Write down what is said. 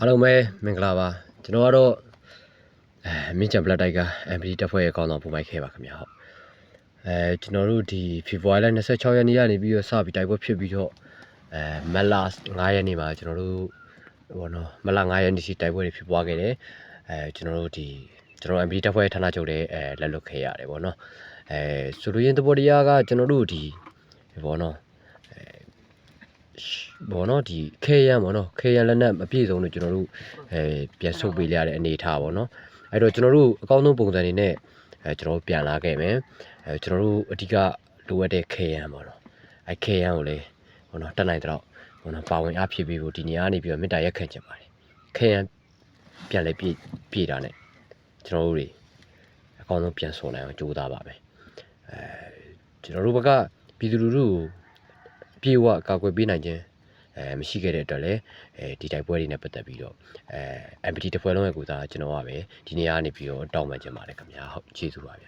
အားလုံးပဲမင်္ဂလာပါကျွန်တော်ကတော့အဲမင်းချန်ဘလက်တိုက်က MPD တက်ဖွဲ့ရဲ့ကောင်းဆောင်ပုံမိုက်ခဲ့ပါခင်ဗျာဟုတ်အဲကျွန်တော်တို့ဒီဖေဖော်ဝါရီလ26ရက်နေ့ကနေပြီးတော့စပြီးတိုက်ပွဲဖြစ်ပြီးတော့အဲမက်လာ9ရက်နေ့မှာကျွန်တော်တို့ဘောနော်မက်လာ9ရက်နေ့စီတိုက်ပွဲတွေဖြစ်ပွားခဲ့တယ်အဲကျွန်တော်တို့ဒီကျွန်တော် MPD တက်ဖွဲ့ရဲ့ဌာနချုပ်တဲ့အဲလက်လွတ်ခဲ့ရတယ်ပေါ့နော်အဲဆိုလိုရင်းသဘောတရားကကျွန်တော်တို့ဒီဘောနော် ဘောနော်ဒီခဲရန်ဘောနော်ခဲရန်လက်နက်မပြည့်စုံလို့ကျွန်တော်တို့အဲပြန်ဆုတ်ပေးရတဲ့အနေအထားပေါ့နော်အဲ့တော့ကျွန်တော်တို့အကောင်းဆုံးပုံစံတွေနဲ့အဲကျွန်တော်တို့ပြန်လာခဲ့မယ်အဲကျွန်တော်တို့အဓိကလိုအပ်တဲ့ခဲရန်ပေါ့နော်အဲခဲရန်ကိုလေဘောနော်တက်နိုင်တော့ဘောနော်ပါဝင်အားဖြည့်ပေးဖို့ဒီနေရာကနေပြီးတော့မေတ္တာရက်ခံချင်ပါတယ်ခဲရန်ပြန်လဲပြည့်ပြည့်တာနဲ့ကျွန်တော်တို့တွေအကောင်းဆုံးပြန်ဆော်နိုင်အောင်ကြိုးစားပါမယ်အဲကျွန်တော်တို့ဘက်ကပြည်သူလူထုကို ပြေဝကာကွယ်ပေးနိုင်ခြင်းအဲမရှိခဲ့တဲ့အတွက်လည်းအဲဒီတိုက်ပွဲတွေနဲ့ပတ်သက်ပြီးတော့အဲ MPT တစ်ဖွဲ့လုံးရဲ့ကိုယ်စားကျွန်တော်ကပဲဒီနေရာကနေပြီးတော့တောင်းပန်ခြင်းပါတယ်ခင်ဗျာဟုတ်ကျေးဇူးပါဗျာ